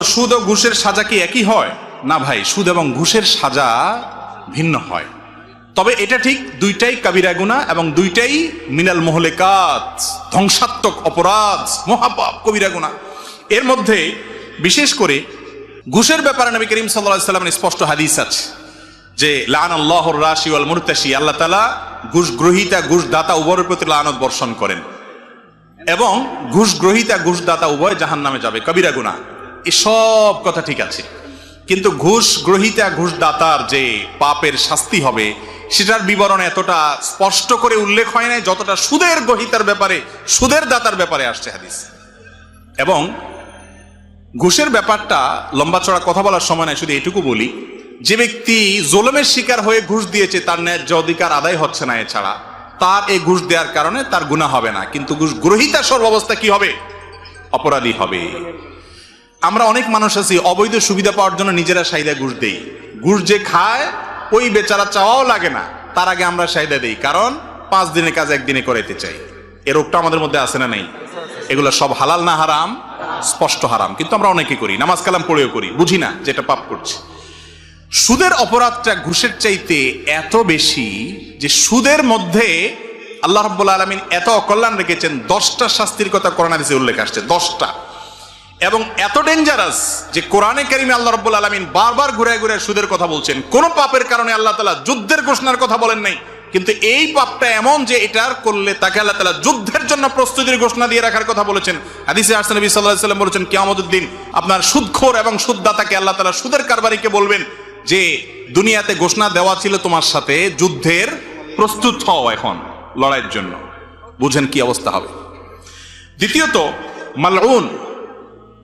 সুদ ও ঘুষের সাজা কি একই হয়? না ভাই, সুদ এবং ঘুষের সাজা ভিন্ন হয়। তবে এটা ঠিক দুইটাই কাবিরা গুণা এবং দুইটাই মিনাল মহলে কাজ ধ্বংসাত্মক অপরাধ, মহাপাপ, কবিরা গুণা এর মধ্যে বিশেষ করে ঘুষের ব্যাপারে নবী করিম সাল্লাহ সাল্লামের স্পষ্ট হাদিস আছে যে লান আল্লাহর রাশি ওয়াল মুরতাশি, আল্লাহ তালা ঘুষ গ্রহিতা, ঘুষ দাতা উভয়ের প্রতি লানত বর্ষণ করেন এবং ঘুষ গ্রহিতা, ঘুষ দাতা উভয় জাহান নামে যাবে, কবিরা গুণা এসব কথা ঠিক আছে। কিন্তু ঘুষ গ্রহিতা ঘুষ দাতার যে পাপের শাস্তি হবে, সেটার বিবরণ এতটা স্পষ্ট করে উল্লেখ হয় নাই, যতটা সুদের গ্রহিতার ব্যাপারে, সুদের দাতার ব্যাপারে আসছে হাদিস। এবং ঘুষের ব্যাপারটা লম্বা চড়া কথা বলার সময় নাই, শুধু এটুকু বলি, যে ব্যক্তি জোলমের শিকার হয়ে ঘুষ দিয়েছে, তার ন্যায্য অধিকার আদায় হচ্ছে না এছাড়া, তার এই ঘুষ দেওয়ার কারণে তার গুণা হবে না। কিন্তু ঘুষ গ্রহিতা সর্বাবস্থা কি হবে? অপরাধী হবে। আমরা অনেক মানুষ আছি, অবৈধ সুবিধা পাওয়ার জন্য নিজেরা সাইদা ঘুষ দেই। ঘুষ যে খায়, ওই বেচারা চাওয়াও লাগে না, তার আগে আমরা সাইদা দেই, কারণ পাঁচ দিনের কাজ একদিনে করাইতে চাই। এ রোগটা আমাদের মধ্যে আসে না নেই? এগুলো সব হালাল না হারাম? স্পষ্ট হারাম, কিন্তু আমরা অনেকে করি, নামাজ কালাম পড়েও করি, বুঝি না যেটা পাপ করছি। সুদের অপরাধটা ঘুষের চাইতে এত বেশি যে সুদের মধ্যে আল্লাহ রব্বুল আলমিন এত অকল্যাণ রেখেছেন, দশটা শাস্তির কথা করোনা দিছে উল্লেখ আসছে, দশটা। এবং এত ডেঞ্জারাস যে কোরআনে কারিমে আল্লাহ রব্বুল আলমিন বারবার ঘুরে ঘুরে সুদের কথা বলছেন। কোন পাপের কারণে আল্লাহ তালা যুদ্ধের ঘোষণার কথা বলেন নাই। কিন্তু এই পাপটা এমন যে এটার করলে তাকে আল্লাহ তালা যুদ্ধের জন্য প্রস্তুতির ঘোষণা দিয়ে রাখার কথা বলেছেন। হাদিসে আরসান নবী সাল্লাহ সাল্লাম বলেছেন কিয়ামতুদ্দিন আপনার সুদখোর এবং সুদদাতাকে আল্লাহ তালা সুদের কারবারিকে বলবেন যে, দুনিয়াতে ঘোষণা দেওয়া ছিল তোমার সাথে যুদ্ধের প্রস্তুত হও এখন, লড়াইয়ের জন্য। বুঝেন কি অবস্থা হবে। দ্বিতীয়ত, মালউন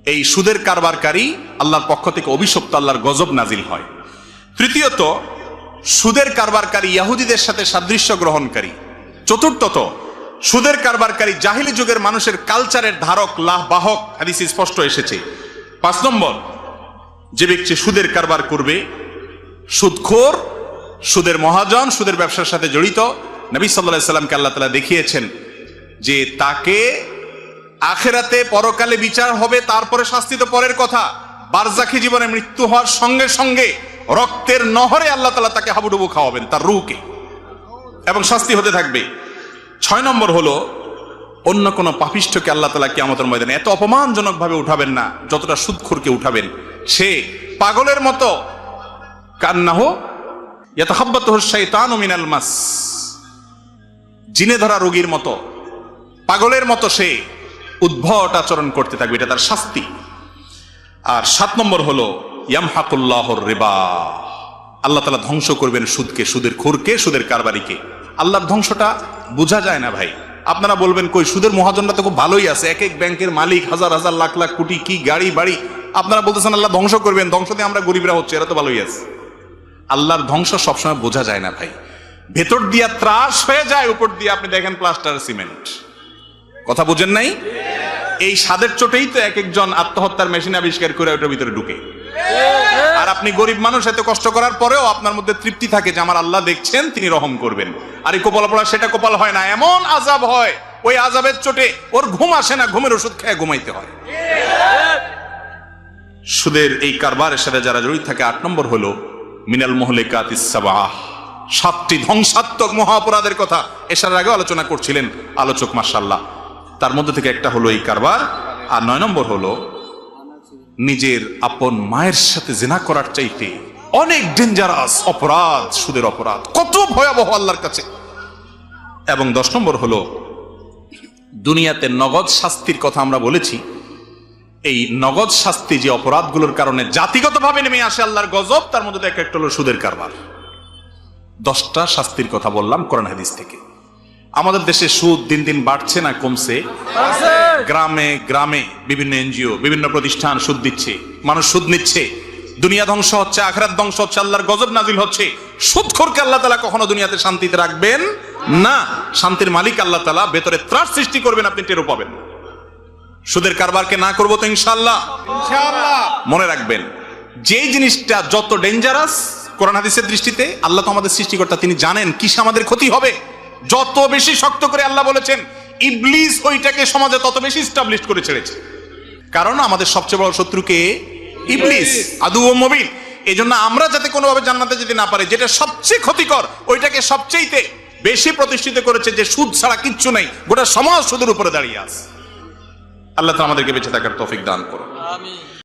এই সুদের কারবারকারী আল্লাহর পক্ষ থেকে অভিশপ্ত আল্লাহর গজব নাজিল হয়। তৃতীয়ত, সুদের কারবারকারী ইয়াহুদিদের সাথে সাদৃশ্য গ্রহণকারী। চতুর্থত, সুদের কারবারকারী জাহিলি যুগের মানুষের কালচারের ধারক লাহ বাহক হাদিস স্পষ্ট এসেছে। পাঁচ নম্বর, যে ব্যক্তি সুদের কারবার করবে, সুদখোর, সুদের মহাজন, সুদের ব্যবসার সাথে জড়িত, নবী সাল্লাহ সাল্লামকে আল্লাহ তালা দেখিয়েছেন যে তাকে আখেরাতে পরকালে বিচার হবে, তারপরে শাস্তি তো পরের কথা। বারজাখি জীবনে মৃত্যু হওয়ার সঙ্গে সঙ্গে রক্তের নহরে আল্লাহ তালা তাকে হাবুডুবু খাওয়াবেন, তার রুকে এবং শাস্তি হতে থাকবে। ছয় নম্বর হলো, অন্য কোনো পাপিষ্ঠকে আল্লাহ তালা কিয়ামতের ময়দানে এত অপমানজনক ভাবে উঠাবেন না, যতটা সুদখোরকে উঠাবেন। সে পাগলের মতো কান্নাহ ইয়াতাহাব্বাত শাইতান মিনাল মাস। জিনে ধরা রোগীর মতো, পাগলের মতো সে উদ্ভট আচরণ করতে থাকবে, এটা তার শাস্তি। আর সাত নম্বর হলো, ইয়ামহাকুল্লাহর রেবা। আল্লাহ তালা ধ্বংস করবেন সুদকে, সুদের খোরকে, সুদের কারবারিকে। আল্লাহর ধ্বংসটা বোঝা যায় না ভাই। আপনারা বলবেন, কই, সুদের মহাজনটা তো খুব ভালোই আছে। এক এক ব্যাংকের মালিক হাজার হাজার, লাখ লাখ কোটি, কি গাড়ি, বাড়ি? আপনারা বলতেছেন, আল্লাহ ধ্বংস করবেন, ধ্বংস দিয়ে আমরা গরিবরা হচ্ছে, এরা তো ভালোই আছে। আল্লাহর ধ্বংস সবসময় বোঝা যায় না ভাই। ভেতর দিয়া ত্রাস হয়ে যায়, উপর দিয়ে আপনি দেখেন প্লাস্টার সিমেন্ট। কথা বুঝেন নাই? এই স্বাদের চোটেই তো এক একজন আত্মহত্যার মেশিন আবিষ্কার করে ওটার ভিতরে ঢুকে। আর আপনি গরিব মানুষ, এত কষ্ট করার পরেও আপনার মধ্যে তৃপ্তি থাকে যে আমার আল্লাহ দেখছেন, তিনি রহম করবেন। আর এই কপাল পড়া, সেটা কপাল হয় না, এমন আজাব হয়, ওই আজাবের চোটে ওর ঘুম আসে না, ঘুমের ওষুধ খেয়ে ঘুমাইতে হয়। সুদের এই কারবারের সাথে যারা জড়িত থাকে, আট নম্বর হলো, মিনাল মহলেকাত ইসাবাহ সাতটি ধ্বংসাত্মক মহাপরাধের কথা এসার আগে আলোচনা করছিলেন আলোচক মাসাল্লাহ তার মধ্যে থেকে একটা হলো এই কারবার, আর নয় নম্বর হলো নিজের আপন মায়ের সাথে জেনা করার চাইতে অনেক ডেঞ্জারাস অপরাধ, সুদের অপরাধ, কত ভয়াবহ আল্লাহর কাছে। এবং দশ নম্বর হলো দুনিয়াতে নগদ শাস্তির কথা আমরা বলেছি। এই নগদ শাস্তি যে অপরাধগুলোর কারণে জাতিগতভাবে নেমে আসে আল্লাহর গজব, তার মধ্যে একটা একটা হলো সুদের কারবার। দশটা শাস্তির কথা বললাম কোরআন হাদিস থেকে। আমাদের দেশে সুদ দিন দিন বাড়ছে না কমছে? গ্রামে গ্রামে বিভিন্ন এনজিও বিভিন্ন প্রতিষ্ঠান সুদ দিচ্ছে মানুষ সুদ নিচ্ছে। দুনিয়া ধ্বংস হচ্ছে আখরাত ধ্বংস হচ্ছে আল্লাহর গজব নাজিল হচ্ছে। সুদখোরকে আল্লাহ তালা কখনো দুনিয়াতে শান্তিতে রাখবেন না। শান্তির মালিক আল্লাহ তালা ভেতরে ত্রাস সৃষ্টি করবেন আপনি টেরো পাবেন সুদের কারবারকে না করব তো ইনশাল্লাহ মনে রাখবেন যেই জিনিসটা যত ডেঞ্জারাস কোরআন হাদিসের দৃষ্টিতে আল্লাহ তো আমাদের সৃষ্টিকর্তা তিনি জানেন কিসে আমাদের ক্ষতি হবে। যত বেশি শক্ত করে আল্লাহ বলেছেন ইবলিস ওইটাকে সমাজে তত বেশি স্টাবলিশ করে ছেড়েছে। কারণ আমাদের সবচেয়ে বড় শত্রুকে ইবলিস আদু ও মবিল। এই জন্য আমরা যাতে কোনোভাবে জান্নাতে যেতে না পারি যেটা সবচেয়ে ক্ষতিকর ওইটাকে সবচেয়েতে বেশি প্রতিষ্ঠিত করেছে যে সুদ ছাড়া কিচ্ছু নেই গোটা সমাজ সুদের উপরে দাঁড়িয়ে আছে। আল্লাহ তো আমাদেরকে বেঁচে থাকার তৌফিক দান করো